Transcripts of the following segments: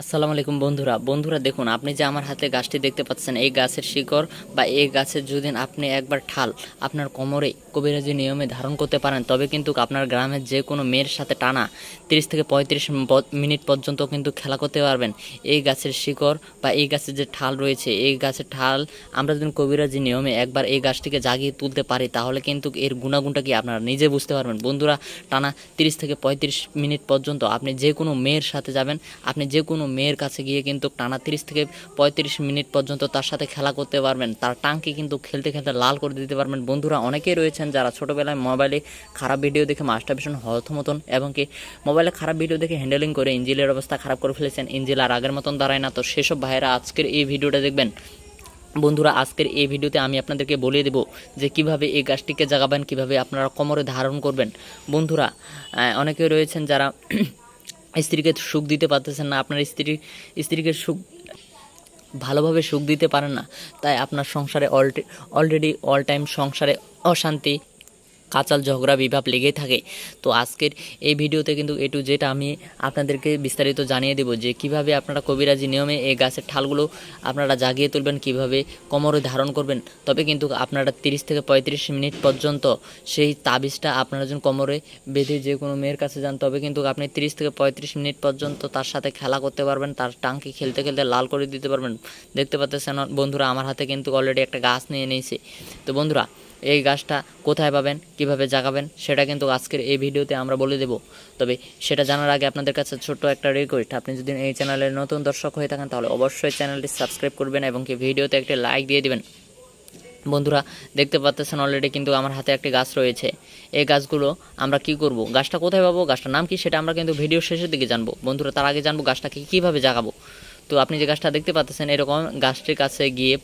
আসসালামু আলাইকুম বন্ধুরা। বন্ধুরা দেখুন, আপনি যে আমার হাতে গাছটি দেখতে পাচ্ছেন, এই গাছের শিকড় বা এই গাছের যদি আপনি একবার ঠাল আপনার কোমরে কবিরাজি নিয়মে ধারণ করতে পারেন, তবে কিন্তু আপনার গ্রামের যে কোনো মেয়ের সাথে টানা তিরিশ থেকে পঁয়ত্রিশ মিনিট পর্যন্ত কিন্তু খেলা করতে পারবেন। এই গাছের শিকড় বা এই গাছের যে ঠাল রয়েছে, এই গাছের ঠাল আমরা যদি কবিরাজি নিয়মে একবার এই গাছটিকে জাগিয়ে তুলতে পারি, তাহলে কিন্তু এর গুণাগুণটা কি আপনারা নিজে বুঝতে পারবেন। বন্ধুরা, টানা তিরিশ থেকে পঁয়ত্রিশ মিনিট পর্যন্ত আপনি যে কোনো মেয়ের সাথে যাবেন, আপনি যে কোনো মেয়ের কাছে গিয়ে কিন্তু টানা তিরিশ থেকে পঁয়ত্রিশ মিনিট পর্যন্ত তার সাথে খেলা করতে পারবেন। তার টাঙ্কি কিন্তু খেলতে খেলতে লাল করে দিতে পারবেন। বন্ধুরা অনেকেই রয়েছেন যারা ছোটোবেলায় মোবাইলে খারাপ ভিডিও দেখে মাস্টার ভীষণ হত মতন এবং কি মোবাইলে খারাপ ভিডিও দেখে হ্যান্ডেলিং করে ইঞ্জিলের অবস্থা খারাপ করে ফেলেছেন। ইঞ্জিল আর আগের মতন দাঁড়ায় না। তো সেসব ভাইয়েরা আজকের এই ভিডিওটা দেখবেন। বন্ধুরা, আজকের এই ভিডিওতে আমি আপনাদেরকে বলে দেব যে কীভাবে এই গাছটিকে জাগাবেন, কীভাবে আপনারা কোমরে ধারণ করবেন। বন্ধুরা অনেকে রয়েছেন যারা স্ত্রীকে সুখ দিতে পারতেছেন না, আপনার স্ত্রী, স্ত্রীকে সুখ, ভালোভাবে সুখ দিতে পারেন না, তাই আপনার সংসারে অলরেডি অল টাইম সংসারে অশান্তি কাচাল ঝগড়া বিভাব লেগেই থাকে। তো আজকের এই ভিডিওতে কিন্তু এটু যেটা আমি আপনাদেরকে বিস্তারিত জানিয়ে দেব যে কীভাবে আপনারা কবিরাজি নিয়মে এই গাছের ঠালগুলো আপনারা জাগিয়ে তুলবেন, কীভাবে কোমরে ধারণ করবেন। তবে কিন্তু আপনারা তিরিশ থেকে পঁয়ত্রিশ মিনিট পর্যন্ত সেই তাবিজটা আপনারা যখন কোমরে বেঁধে যে কোনো মেয়ের কাছে যান, তবে কিন্তু আপনি তিরিশ থেকে পঁয়ত্রিশ মিনিট পর্যন্ত তার সাথে খেলা করতে পারবেন, তার টাঙ্কি খেলতে খেলতে লাল করে দিতে পারবেন। দেখতে পাচ্ছেন বন্ধুরা, আমার হাতে কিন্তু অলরেডি একটা গাছ নিয়ে নিয়েছে। তো বন্ধুরা এই গাছটা কোথায় পাবেন, কীভাবে জাগাবেন, সেটা কিন্তু আজকের এই ভিডিওতে আমরা বলে দেব। তবে সেটা জানার আগে আপনাদের কাছে ছোট্ট একটা রিকোয়েস্ট আপনি যদি এই চ্যানেলের নতুন দর্শক হয়ে থাকেন, তাহলে অবশ্যই চ্যানেলটি সাবস্ক্রাইব করবেন এবং কি ভিডিওতে একটি লাইক দিয়ে দিবেন। বন্ধুরা, দেখতে পাচ্ছেন অলরেডি কিন্তু আমার হাতে একটি গাছ রয়েছে। এই গাছগুলো আমরা কি করব? গাছটা কোথায় পাবো? গাছটার নাম কি? সেটা আমরা কিন্তু ভিডিও শেষের দিকে জানব। বন্ধুরা, তার আগে জানব গাছটাকে কীভাবে জাগাবো। তো আপনি যে গাছটা দেখতে পাচ্ছেন, এরকম গাছটির কাছে গিয়ে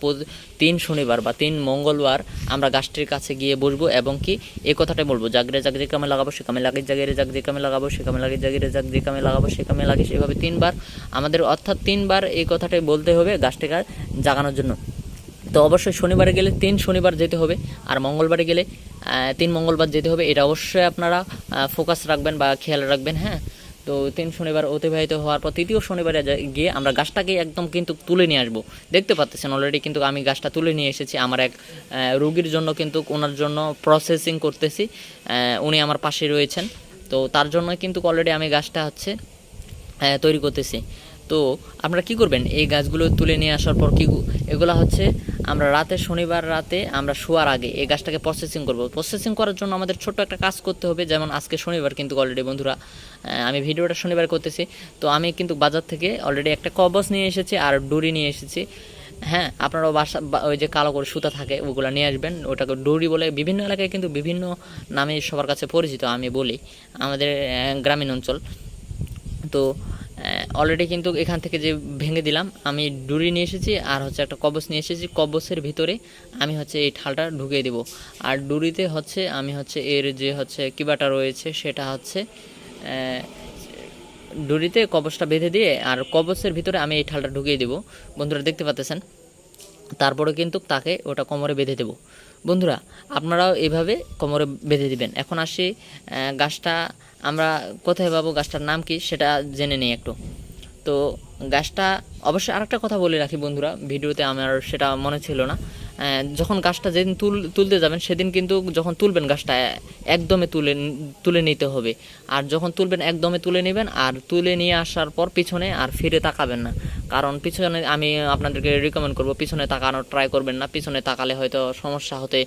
তিন শনিবার বা তিন মঙ্গলবার আমরা গাছটির কাছে গিয়ে বসবো এবং কি এই কথাটাই বলব, জাগরে জাগ যে কামে লাগাবো সে কামে লাগিয়ে জাগিয়ে জাগ যে কামে লাগাবো সে কামে লাগিয়ে জাগিয়ে জাগ কামে লাগাবো সে কামে লাগিয়ে এভাবে তিনবার আমাদের অর্থাৎ তিনবার এই কথাটাই বলতে হবে গাছটিকে জাগানোর জন্য। তো অবশ্যই শনিবারে গেলে তিন শনিবার যেতে হবে আর মঙ্গলবারে গেলে তিন মঙ্গলবার যেতে হবে, এটা অবশ্যই আপনারা ফোকাস রাখবেন বা খেয়াল রাখবেন হ্যাঁ? তো তিন শনিবার অতিবাহিত হওয়ার পর তৃতীয় শনিবারে গিয়ে আমরা গাছটাকে একদম কিন্তু তুলে নিয়ে আসব। দেখতে পাচ্ছেন অলরেডি কিন্তু আমি গাছটা তুলে নিয়ে এসেছি। আমার এক রুগীর জন্য কিন্তু ওনার জন্য প্রসেসিং করতেছি। উনি আমার পাশে রয়েছেন। তো তার জন্য কিন্তু অলরেডি আমি গাছটা হচ্ছে তৈরি করতেছি। তো আপনারা কি করবেন? এই গাছগুলো তুলে নিয়ে আসার পর কি এগুলা হচ্ছে আমরা রাতে, শনিবার রাতে আমরা শোয়ার আগে এই গাছটাকে প্রসেসিং করব। প্রসেসিং করার জন্য আমাদের ছোট্ট একটা কাজ করতে হবে, যেমন আজকে শনিবার কিন্তু অলরেডি বন্ধুরা আমি ভিডিওটা শনিবার করতেছি। তো আমি কিন্তু বাজার থেকে অলরেডি একটা কবচ নিয়ে এসেছি আর ডুরি নিয়ে এসেছি। হ্যাঁ আপনারাও বাসা ওই যে কালো করে সুতা থাকে, ওগুলো নিয়ে আসবেন। ওটাকে ডুরি বলে বিভিন্ন এলাকায় কিন্তু বিভিন্ন নামে সবার কাছে পরিচিত, আমি বলি আমাদের গ্রামীণ অঞ্চল। তো অলরেডি কিন্তু এখান থেকে যে ভেঙে দিলাম, আমি ডুরি নিয়ে এসেছি আর হচ্ছে একটা কবচ নিয়ে এসেছি। কবচের ভিতরে আমি হচ্ছে এই ঠালটা ঢুকিয়ে দেব। আর ডুরিতে হচ্ছে আমি হচ্ছে এর যে হচ্ছে কিবাটা রয়েছে সেটা হচ্ছে ডুরিতে কবচটা বেঁধে দিয়ে আর কবচের ভিতরে আমি এই ঠালটা ঢুকিয়ে দেব। বন্ধুরা দেখতে পাচ্ছেন? তারপরে কিন্তু তাকে ওটা কোমরে বেঁধে দেব। বন্ধুরা, আপনারাও এইভাবে কোমরে বেঁধে দিবেন। এখন আসি গাছটা আমরা কোথায় পাবো, গাছটার নাম কি সেটা জেনে নিই একটু। তো গাছটা, অবশ্যই আরেকটা কথা বলে রাখি বন্ধুরা, ভিডিওতে আমার সেটা মনে ছিল না। যখন গাছটা যেদিন তুল, তুলতে যাবেন, সেদিন কিন্তু যখন তুলবেন গাছটা, একদমে তুলে তুলে নিতে হবে। আর যখন তুলবেন, একদমে তুলে নেবেন, আর তুলে নিয়ে আসার পর পিছনে আর ফিরে তাকাবেন না। কারণ পিছনে আমি আপনাদেরকে রিকমেন্ড করব, পিছনে তাকানোর ট্রাই করবেন না। পিছনে তাকালে হয়তো সমস্যা হতে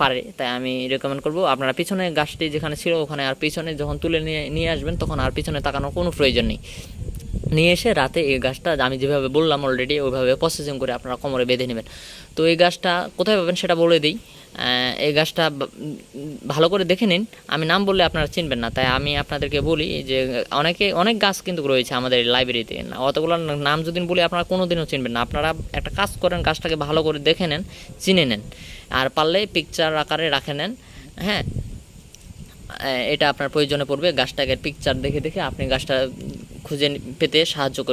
পারে। তাই আমি রেকমেন্ড করব, আপনারা পিছনে গাছটি যেখানে ছিল ওখানে আর পিছনে যখন তুলে নিয়ে নিয়ে আসবেন, তখন আর পিছনে তাকানোর কোনো প্রয়োজন নেই। নিয়ে এসে রাতে এই গাছটা, আমি যেভাবে বললাম অলরেডি ওইভাবে প্রসেসিং করে আপনারা কোমরে বেঁধে নেবেন। তো এই গাছটা কোথায় পাবেন সেটা বলে দিই। এই গাছটা ভালো করে দেখে নিন। আমি নাম বললে আপনারা চিনবেন না, তাই আমি আপনাদেরকে বলি যে, অনেকে, অনেক গাছ কিন্তু রয়েছে আমাদের লাইব্রেরিতে অতগুলো নাম যদি বলি আপনারা কোনো দিনও চিনবেন না। আপনারা একটা কাজ করেন, গাছটাকে ভালো করে দেখে নেন, চিনে নেন। আর পারলে পিকচার আকারে রাখে নেন। হ্যাঁ? এটা আপনার প্রয়োজনে পড়বে। গাছটাকে পিকচার দেখে দেখে আপনি গাছটা খুঁজে পেতে সাহায্য করবে।